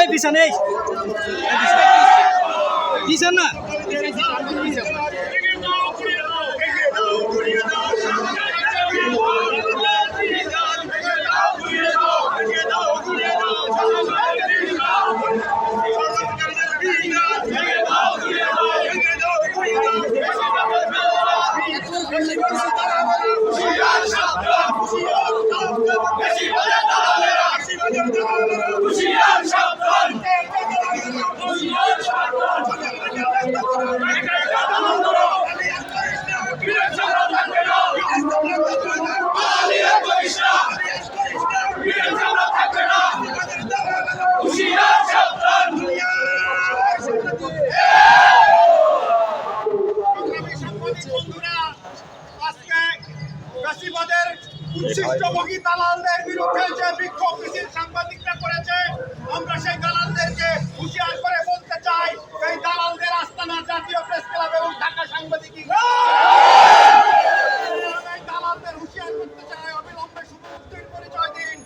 এই বিছান এই। বিছান। না ফ্যাসিবাদের উচ্ছিষ্টভোগী দালালদের বিরুদ্ধে যে বিক্ষোভ মিছিল সাংবাদিকরা করেছে আমরা সেই দালালদেরকে হুঁশিয়ার করে বলতে চাই এই দালালদের আস্তানা জাতীয় প্রেস ক্লাব এবং ঢাকা সাংবাদিক দালালদের হুঁশিয়ার করতে চাই অবিলম্বে শুভমুক্তির পরিচয় দিন।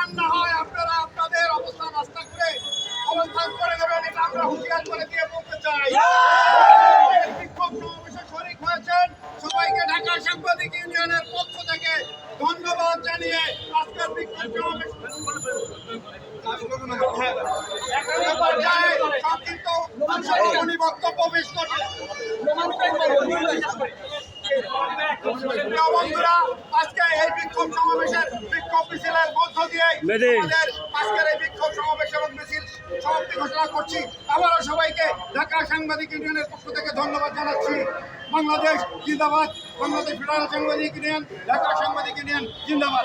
আর না হয় আপনারা আপনাদের অবস্থান আস্থা করে অবস্থান করে দেবেন এটা আমরা হুঁশিয়ার করে দিয়ে বলতে চাই। জানিয়ে আজকের বিক্ষোভ সমাবেশ এখন পর্যায়ে সংক্ষিপ্ত সংশোধনী বক্তব্য পেশ করবেন বন্ধুরা আজকে এই বিক্ষোভ সমাবেশের বিক্ষোভ মিছিলের মধ্য দিয়ে আজকের এই বিক্ষোভ সমাবেশ এবং সমাপ্তি ঘোষণা করছি। আবারও সবাইকে ঢাকা সাংবাদিক ইউনিয়নের পক্ষ থেকে ধন্যবাদ জানাচ্ছি। বাংলাদেশ জিন্দাবাদ বাংলাদেশ ফেডারেল সাংবাদিক ইউনিয়ন ঢাকা সাংবাদিক ইউনিয়ন জিন্দাবাদ।